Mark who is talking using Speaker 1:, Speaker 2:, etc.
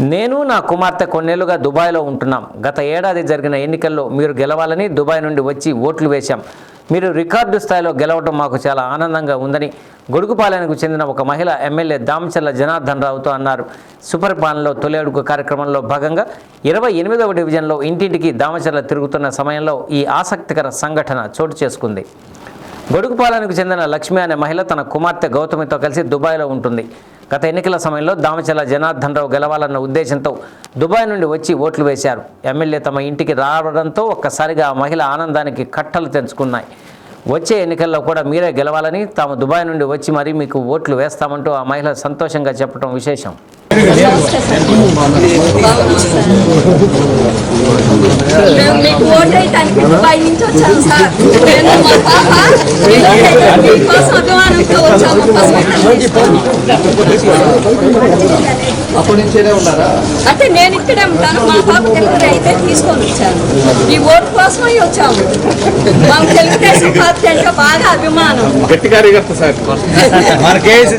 Speaker 1: నేను నా కుమార్తె కొన్నేళ్ళుగా దుబాయ్లో ఉంటున్నాం. గత ఏడాది జరిగిన ఎన్నికల్లో మీరు గెలవాలని దుబాయ్ నుండి వచ్చి ఓట్లు వేశాం. మీరు రికార్డు స్థాయిలో గెలవడం మాకు చాలా ఆనందంగా ఉందని గొడుగుపాలెనకు చెందిన ఒక మహిళ ఎమ్మెల్యే దామచల్ల జనార్దన్ రావుతో అన్నారు. సుపరిపాలనలో తొలి అడుగు కార్యక్రమంలో భాగంగా ఇరవై ఎనిమిదవ డివిజన్లో ఇంటింటికి దామచల్ల తిరుగుతున్న సమయంలో ఈ ఆసక్తికర సంఘటన చోటు చేసుకుంది. గొడుగుపాలెనకు చెందిన లక్ష్మి అనే మహిళ తన కుమార్తె గౌతమితో కలిసి దుబాయ్లో ఉంటుంది. గత ఎన్నికల సమయంలో దామచల్ల జనార్దన్ రావు గెలవాలన్న ఉద్దేశంతో దుబాయ్ నుండి వచ్చి ఓట్లు వేశారు. ఎమ్మెల్యే తమ ఇంటికి రావడంతో ఒక్కసారిగా ఆ మహిళ ఆనందానికి కట్టలు తెంచుకున్నాయి. వచ్చే ఎన్నికల్లో కూడా మీరే గెలవాలని తాము దుబాయ్ నుండి వచ్చి మరీ మీకు ఓట్లు వేస్తామంటూ ఆ మహిళ సంతోషంగా చెప్పడం విశేషం.
Speaker 2: మేము మీకు ఓటు వేయటానికి దుబాయ్ నుంచి వచ్చాము సార్ నేను మా పాప మీకోసం అభిమానంతో వచ్చాము పసుపు తీసుకొని
Speaker 3: అప్పటి నుంచేనే ఉన్నారా
Speaker 2: అంటే నేను ఇక్కడే ఉంటాను మా పాప డెలివరీ అయితే తీసుకొని వచ్చాను. ఈ ఓటు కోసమే వచ్చాము. మాకు తెలుగుదేశం పార్టీ అంటే బాగా అభిమానం.
Speaker 3: గట్టి కార్యకర్త సార్.
Speaker 4: మన కేసు